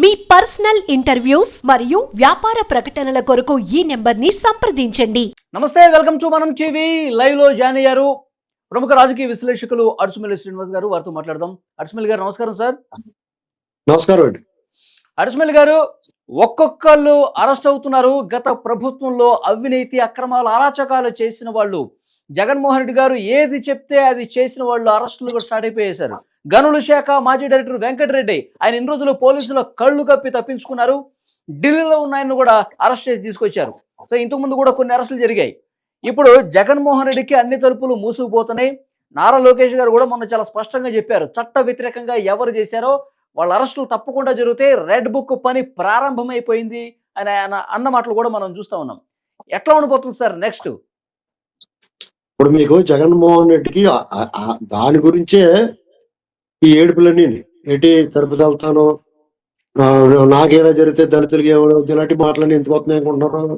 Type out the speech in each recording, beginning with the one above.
మీ personal interviews మరియు వ్యాపార ప్రకటనల కొరకు ఈ నెంబర్ని సంప్రదించండి. నమస్తే వెల్కమ్ టు మనం టీవీ. లైవ్లో జాయిన్ అయ్యారు ప్రముఖ రాజకీయ విశ్లేషకులు అడుసుమిల్లి శ్రీనివాస్ గారు వారితో మాట్లాడదాం. అడుసుమిల్లి గారు నమస్కారం సార్. నమస్కారం అండి. అడుసుమిల్లి గారు ఒక్కొక్కళ్ళు అరెస్ట్ అవుతున్నారు. గత ప్రభుత్వంలో అవినీతి అక్రమాలు అరాచకాలు చేసిన వాళ్ళు. జగన్మోహన్ రెడ్డి గారు ఏది చెప్తే అది చేసిన వాళ్ళు అరెస్టులు కూడా స్టార్ట్ అయిపోయేశారు గనుల శాఖ మాజీ డైరెక్టర్ వెంకటరెడ్డి ఆయన ఇన్ని రోజులు పోలీసుల కళ్ళు కప్పి తప్పించుకున్నారు. ఢిల్లీలో ఉన్న ఆయన్ను కూడా అరెస్ట్ చేసి తీసుకొచ్చారు. సో ఇంతకు ముందు కూడా కొన్ని అరెస్టులు జరిగాయి. ఇప్పుడు జగన్మోహన్ రెడ్డికి అన్ని తలుపులు మూసుకుపోతున్నాయి. నారా లోకేష్ గారు కూడా మొన్న చాలా స్పష్టంగా చెప్పారు. చట్ట వ్యతిరేకంగా ఎవరు చేశారో వాళ్ళ అరెస్టులు తప్పకుండా జరిగితే రెడ్ బుక్ పని ప్రారంభమైపోయింది అని ఆయన అన్న మాటలు కూడా మనం చూస్తా ఉన్నాం. ఎట్లా ఉండిపోతుంది సార్ నెక్స్ట్? ఇప్పుడు మీకు జగన్మోహన్ రెడ్డికి దాని గురించే ఈ ఏడుపులన్నీ ఏంటి తిరుపతి వెళ్తాను ఆ, నాకేలా జరిగితే దళితులకి ఏమో ఇలాంటి మాటలన్నీ ఎందుకు వస్తున్నాయి అనుకుంటున్నారు?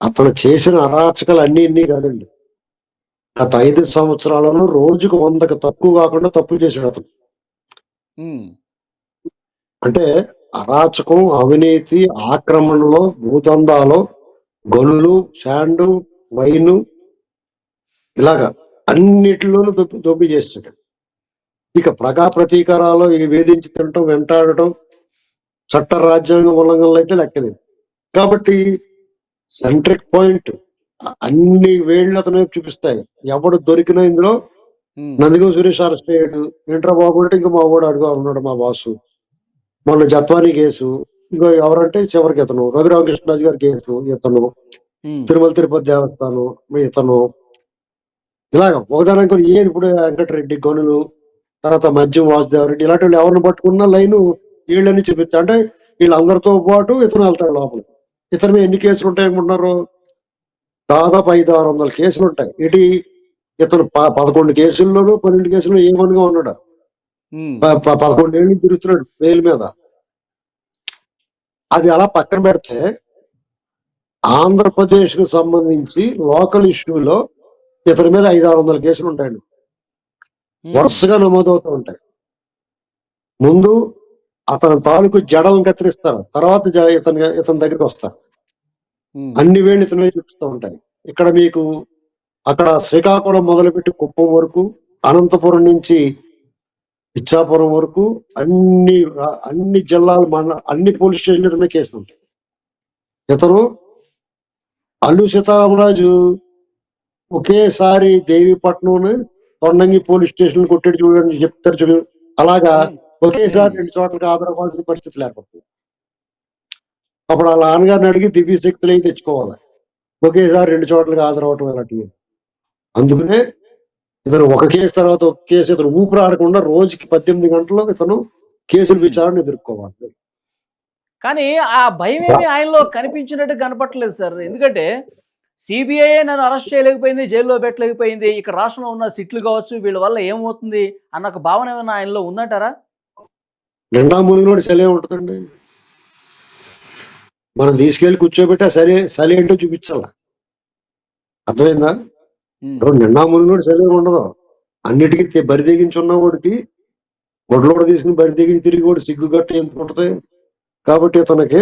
అతను చేసిన అరాచకాలు అన్ని ఇన్ని కాదండి. గత ఐదు సంవత్సరాలలో రోజుకు వందకు తక్కువ కాకుండా తప్పులు చేశాడు అతను. అంటే అరాచకం అవినీతి ఆక్రమణలో భూదందాలో గనులు శాండు వైను ఇలాగా అన్నిటిలోనూ దొబ్బి దొబ్బి చేస్తాడు ఇక ప్రగా ప్రతీకారాలు ఈ వేధించి తినటం వెంటాడటం చట్ట రాజ్యాంగ ఉల్లంఘనలు అయితే లెక్కలేదు కాబట్టి సెంట్రిక్ పాయింట్ అన్ని వేళ్ళు అతను చూపిస్తాయి. ఎవడు దొరికినా ఇందులో నందిగం సురేష్ అరెస్ట్ అయ్యాడు. ఏంట్రా బాబు అంటే ఇంకా మా వాడు అడుగు ఉన్నాడు మా బాసు. మొన్న జత్వానీ కేసు ఇంకో ఎవరంటే చివరికి ఇతను రఘురామకృష్ణరాజు గారి కేసు ఇతను తిరుమల తిరుపతి దేవస్థానం ఇతను. ఇలాగ ఒకదానికి ఏది ఇప్పుడు వెంకటరెడ్డి గనులు తర్వాత మద్యం వాసుదేవరెడ్డి ఇలాంటి వాళ్ళు ఎవరిని పట్టుకున్న లైన్ వీళ్ళని చూపిస్తా. అంటే వీళ్ళందరితో పాటు ఇతను వెళ్తాడు లోపల. ఇతని మీద ఎన్ని కేసులు ఉంటాయి అనుకుంటున్నారు దాదాపు ఐదు ఆరు వందల కేసులు ఉంటాయి. ఇటు ఇతను పదకొండు కేసుల్లోనూ పన్నెండు కేసుల్లో ఏమనిగా ఉన్నాడు? పదకొండు ఏళ్ళు తిరుగుతున్నాడు వేలు మీద. అది అలా పక్కన పెడితే ఆంధ్రప్రదేశ్కు సంబంధించి లోకల్ ఇష్యూలో ఇతని మీద ఐదు ఆరు వందల కేసులు ఉంటాయండి. వరుసగా నమోదవుతూ ఉంటాయి. ముందు అతని తాలూకు జడలను కత్తిరిస్తారు. తర్వాత ఇతని ఇతని దగ్గరికి వస్తారు. అన్ని వేళ్ళు ఇతని మీద చూపిస్తూ ఉంటాయి. ఇక్కడ మీకు అక్కడ శ్రీకాకుళం మొదలుపెట్టి కుప్పం వరకు అనంతపురం నుంచి ఇచ్చాపురం వరకు అన్ని అన్ని జిల్లాల మండ అన్ని పోలీస్ స్టేషన్ల కేసులు ఉంటాయి. ఇతను అల్లు సీతారామరాజు ఒకేసారి దేవీపట్నం తొండంగి పోలీస్ స్టేషన్ కొట్టాడు చూడండి చెప్తారు చూడు. అలాగా ఒకేసారి రెండు చోట్లకి ఆధారపడాల్సిన పరిస్థితులు ఏర్పడుతుంది అప్పుడు వాళ్ళ నాన్నగారిని అడిగి దివ్య శక్తులు అయి తెచ్చుకోవాలి? ఒకేసారి రెండు చోట్లకి హాజరవటం అలాంటివి అందుకనే ఇతను ఒక కేసు తర్వాత ఒక కేసు ఇతను ఊపిరి ఆడకుండా రోజుకి పద్దెనిమిది గంటలు ఇతను కేసుల విచారణ ఎదుర్కోవాలి. కానీ ఆ భయం ఏమి ఆయనలో కనిపించినట్టు కనపట్లేదు సార్. ఎందుకంటే సిబిఐ నన్ను అరెస్ట్ చేయలేకపోయింది జైల్లో పెట్టలేకపోయింది ఇక్కడ రాష్ట్రంలో ఉన్న సిట్లు కావచ్చు వీళ్ళ వల్ల ఏమవుతుంది అన్న ఒక భావన ఏమైనా ఆయనలో ఉందంటారా? నిండా మునిగినోడు సలే ఉంటుందండి. మనం తీసుకెళ్ళి కూర్చోబెట్టి సరే సలి ఏంటో చూపించాల. అర్థమైందా? ఇప్పుడు నిండా మునిగినోడు సలే ఉండదు. అన్నిటికీ బరి తెగించి ఉన్నవాడికి గొడ్లోడ తీసుకుని బరి తెగించి తిరిగి కూడా సిగ్గు గట్టి ఎందుకు ఉంటుంది? కాబట్టి తనకి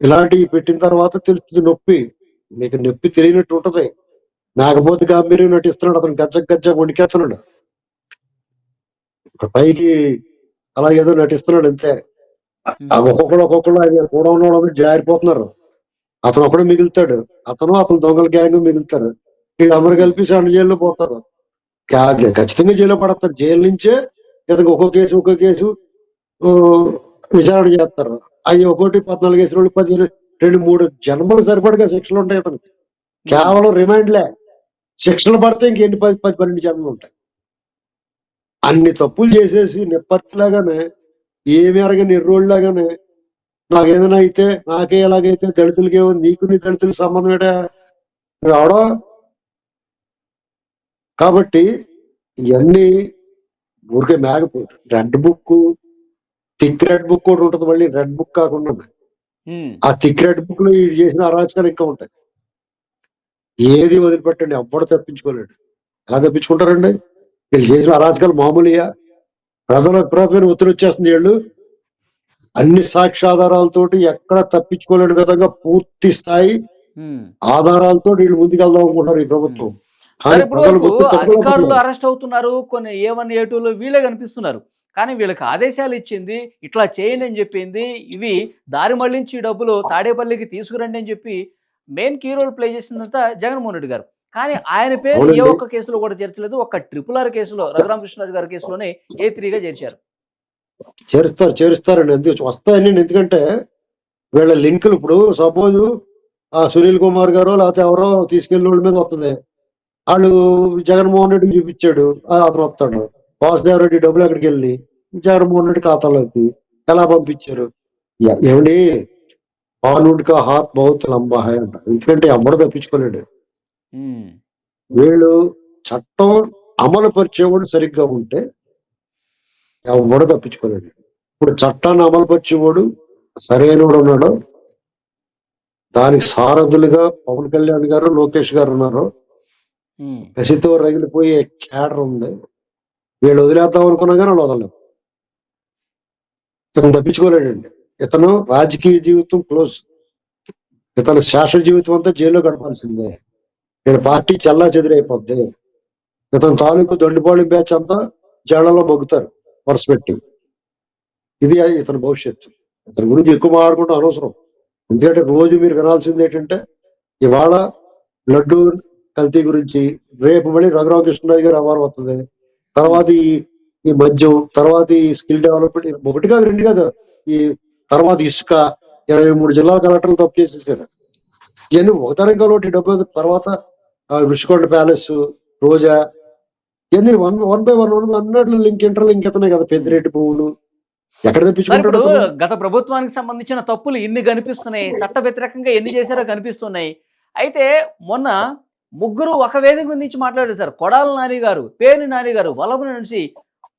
ఇలాంటివి పెట్టిన తర్వాత తెలుస్తుంది నొప్పి. నీకు నొప్పి తెలియనట్టు ఉంటది. మేకపోతే గాంభీర్యం నటిస్తున్నాడు అతను గజ్జ గజ్జ వణికేస్తున్నాడు. పైకి అలా ఏదో నటిస్తున్నాడు అంతే. ఒక్కొక్కడు ఒక్కొక్కడు ఆయన కూడా ఉన్న జారిపోతున్నారు. అతను ఒకడు మిగులుతాడు. అతను అతను దొంగల గ్యాంగ్ మిగులుతారు. వీళ్ళందరూ కలిపి సన్న జైల్లో పోతారు. ఖచ్చితంగా జైల్లో పడతారు. జైలు నుంచే ఇతనికి ఒక్కో కేసు ఒక్కో కేసు విచారణ చేస్తారు. అవి ఒక్కోటి పద్నాలుగు కేసులు పదిహేను రెండు మూడు జన్మలు సరిపడగా శిక్షలు ఉంటాయి అతనికి. కేవలం రిమైండ్లే. శిక్షలు పడితే ఇంకెన్ని పది పది పన్నెండు జన్మలు ఉంటాయి. అన్ని తప్పులు చేసేసి నిప్పత్తిలాగానే ఏమి అరగని ఎర్రోళ్ళలాగానే నాకు ఏదైనా అయితే నాకే ఎలాగైతే దళితులకి ఏమో నీకు నీ దళితులకు సంబంధం ఏటా ఎవడో కాబట్టి ఇవన్నీ ఊరికే మేకపో red book thick red book కూడా ఉంటుంది మళ్ళీ. రెడ్ బుక్ కాకుండా ఆ థిక్ రెడ్ బుక్లో వీడు చేసిన అరాచకాలు ఇంకా ఉంటాయి. ఏది వదిలిపెట్టండి ఎవ్వడు తప్పించుకోలేడు. ఎలా తప్పించుకుంటారండి? వీళ్ళు చేసిన అరాచకాలు మామూలుగా ప్రజల విపరీతమైన ఒత్తిడి వచ్చేస్తుంది వీళ్ళు. అన్ని సాక్ష్యాధారాలతోటి ఎక్కడ తప్పించుకోలేని విధంగా పూర్తి స్థాయి. ఆధారాలతో వీళ్ళు ముందుకెళ్దాం అనుకుంటారు ఈ ప్రభుత్వం. అధికారులు. అరెస్ట్ అవుతున్నారు కొన్ని ఏ వన్ ఏ టూలో వీళ్ళే కనిపిస్తున్నారు. కానీ వీళ్ళకి ఆదేశాలు ఇచ్చింది ఇట్లా చేయండి అని చెప్పింది. ఇవి దారి మళ్ళించి డబ్బులు తాడేపల్లికి తీసుకురండి అని చెప్పి మెయిన్ కీ రోల్ ప్లే చేసిందంతా జగన్మోహన్ రెడ్డి గారు. కానీ ఆయన పేరు ఏ. ఒక్క కేసులో కూడా చేర్చలేదు. ఒక్క ట్రిపుల్ ఆర్ కేసులో రఘురామకృష్ణరాజు గారి కేసులోనే ఏ త్రీగా చేర్చారు. చేరుస్తారు చేరుస్తారండి. ఎందుకు వస్తాయని ఎందుకంటే వీళ్ళ లింకులు ఇప్పుడు సపోజ్ ఆ సునీల్ కుమార్ గారు లేకపోతే ఎవరో తీసుకెళ్ళిన వాళ్ళ మీద వస్తుంది. వాళ్ళు జగన్మోహన్ రెడ్డికి చూపించాడు అతను వస్తాడు. వాసుదేవ్ రెడ్డి డబ్బులు ఎక్కడికి వెళ్ళి? జగన్మోహన్ రెడ్డి ఖాతాలోకి ఎలా పంపించారు? ఏమండి? పానుడ్ కా హాత్ బహుత్ లంబా హై అంట. ఎందుకంటే ఎవడు తప్పించుకోలేడు. వీళ్ళు చట్టం అమలు పరిచేవాడు సరిగ్గా ఉంటే ఎవడు తప్పించుకోలేడు. ఇప్పుడు చట్టాన్ని అమలు పరిచేవాడు సరైనవాడు ఉన్నాడు. దానికి సారథులుగా పవన్ కళ్యాణ్ గారు లోకేష్ గారు ఉన్నారు. కసితో రగిలిపోయే క్యాడర్ ఉంది. వీళ్ళు వదిలేద్దాం అనుకున్నా కానీ వాళ్ళు వదలలేదు ఇతను తప్పించుకోలేడండి. ఇతను రాజకీయ జీవితం క్లోజ్. ఇతను శాశ్వత జీవితం అంతా జైల్లో గడపాల్సిందే. నేను పార్టీ చల్లా చెదిరైపోద్ది ఇతను తాలూకు దొండిపాళి బ్యాచ్ అంతా జైళ్ళలో మొగ్గుతారు. వరుస పెట్టి. ఇది ఇతని భవిష్యత్తు. ఇతని గురించి ఎక్కువ మాట్లాడుకుంటే అనవసరం. ఎందుకంటే రోజు మీరు వినాల్సింది ఏంటంటే ఇవాళ లడ్డు కల్తీ గురించి రేపు మళ్ళీ రఘురామకృష్ణరావు గారు అవార్డు వస్తుంది తర్వాత ఈ ఈ మద్యం తర్వాత ఈ స్కిల్ డెవలప్మెంట్ ఒకటి కాదు రెండు కాదు. ఈ తర్వాత ఇసుక ఇరవై మూడు జిల్లా కలెక్టర్లు తప్పు చేసేసారు. ఇవన్నీ ఒక తరంగా ఒకటి డబ్బు తర్వాత ఆ రుషికొండ ప్యాలెస్ రోజా ఇవన్నీ one one by one one అన్నట్లు లింక్ ఇంటర్ లింక్ ఇతనే కదా పెద్దిరెడ్డి పువ్వులు. ఎక్కడ తెప్పించుకుంటాడు? గత ప్రభుత్వానికి సంబంధించిన తప్పులు ఇన్ని కనిపిస్తున్నాయి? చట్ట వ్యతిరేకంగా ఎన్ని చేశారో కనిపిస్తున్నాయి. అయితే మొన్న ముగ్గురు ఒక వేదిక నుంచి మాట్లాడారు సార్. కొడాల నాని గారు పేరు నాని గారు వల్లభ నుంచి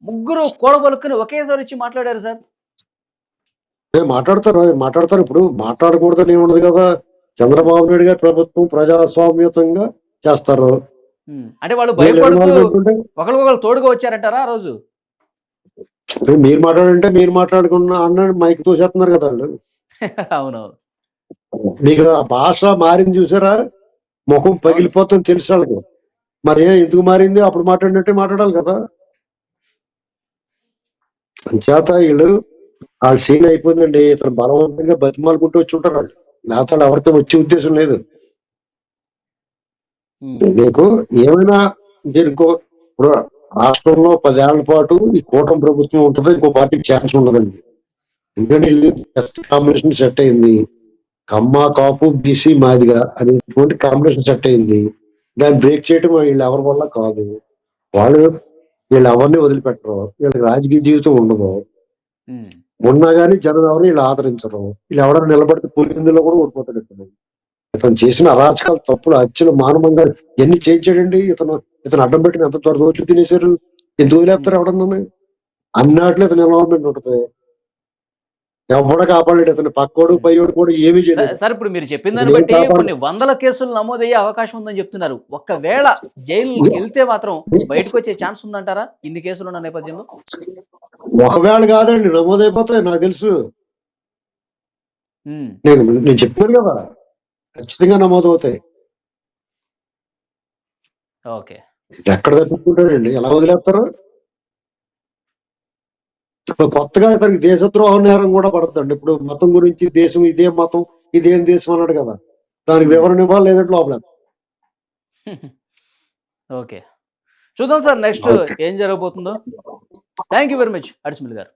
ముగ్గురు కూడబలుక్కుని ఒకేసారి వచ్చి మాట్లాడారు సార్. మాట్లాడతారు మాట్లాడతారు. ఇప్పుడు మాట్లాడకూడదని ఏముండదు కదా. చంద్రబాబు నాయుడు గారి ప్రభుత్వం ప్రజాస్వామ్యతంగా చేస్తారు. అంటే వాళ్ళు భయపడుతూ ఒకరికొకరు తోడుగా వచ్చారంటారా ఆ రోజు? మీరు మాట్లాడంటే మీరు మాట్లాడుకున్న అన్న మైక్ తోసేస్తున్నారు కదా వాళ్ళు. అవునవును. మీకు ఆ భాష మారింది చూసారా? ముఖం పగిలిపోతుంది తెలుసు వాళ్ళకి. మరి ఏ ఎందుకు మారింది? అప్పుడు మాట్లాడినట్టే మాట్లాడాలి కదా. అంచేత వీళ్ళు ఆ సీన్ అయిపోయిందండి. ఇతను బలవంతంగా బతిమాలుకుంటూ వచ్చి ఉంటారు వాళ్ళు. వాళ్ళు ఎవరితో వచ్చే ఉద్దేశం లేదు. మీకు ఏమైనా మీరు ఇంకో ఇప్పుడు రాష్ట్రంలో పదేళ్ళ పాటు ఈ కూటమి ప్రభుత్వం ఉంటుంది ఇంకో పార్టీకి ఛాన్స్ ఉండదండి. ఎందుకంటే కాంబినేషన్ సెట్ అయింది. కమ్మ కాపు బీసీ మాదిగా అనేటువంటి కాంబినేషన్ సెట్ అయింది. దాన్ని బ్రేక్ చేయడం వీళ్ళు ఎవరి వల్ల కాదు. వాళ్ళు వీళ్ళు ఎవరిని వదిలిపెట్టరు. వీళ్ళకి రాజకీయ జీవితం ఉండదు. ఉన్నా కానీ జనం ఎవరు వీళ్ళు ఆదరించరు. వీళ్ళు ఎవరైనా నిలబడితే పులిందులో కూడా ఓడిపోతాడు ఇతను. ఇతను చేసిన అరాచకాలు తప్పులు హత్యలు మానవంగా ఎన్ని చేయించాడండి? ఇతను ఇతను అడ్డం పెట్టిన ఎంత త్వరగా వచ్చి తినేశారు? ఎందుకు వదిలేస్తారు ఎవడన్నా అన్నట్లు ఇతను ఇన్వాల్వ్మెంట్ ఉంటుంది? ఎవడ కాపాడాడు ఇతను పక్కోడు పయ్యోడు కూడా ఏమీ చేయలేదు. సార్ ఇప్పుడు మీరు చెప్పిన దాన్ని బట్టి కొన్ని వందల కేసులు నమోదయ్యే అవకాశం ఉందని చెప్తున్నారు. ఒక్కవేళ జైలు వెళ్తే మాత్రం బయటకు వచ్చే ఛాన్స్ ఉందంటారా? ఇన్ని కేసులు ఉన్న నేపథ్యంలో? ఒకవేళ కాదండి నమోదైపోతాయి నాకు తెలుసు. నేను నేను చెప్తాను కదా. ఖచ్చితంగా నమోదవుతాయి. ఓకే. ఎక్కడ తప్పించుకుంటాడండి ఎలా వదిలేస్తారు? ఇప్పుడు కొత్తగా ఇతనికి దేశద్రోహ నేరం కూడా పడుతుంది ఇప్పుడు మతం గురించి దేశం ఇదే మతం ఇదేం దేశం అన్నాడు కదా. దానికి వివరణ ఇవ్వాలి లేదంటే లోపల. ఓకే. చూద్దాం సార్ నెక్స్ట్. ఏం జరగబోతుందో. థ్యాంక్ యూ వెరీ మచ్ అడిసిమిల్ గారు.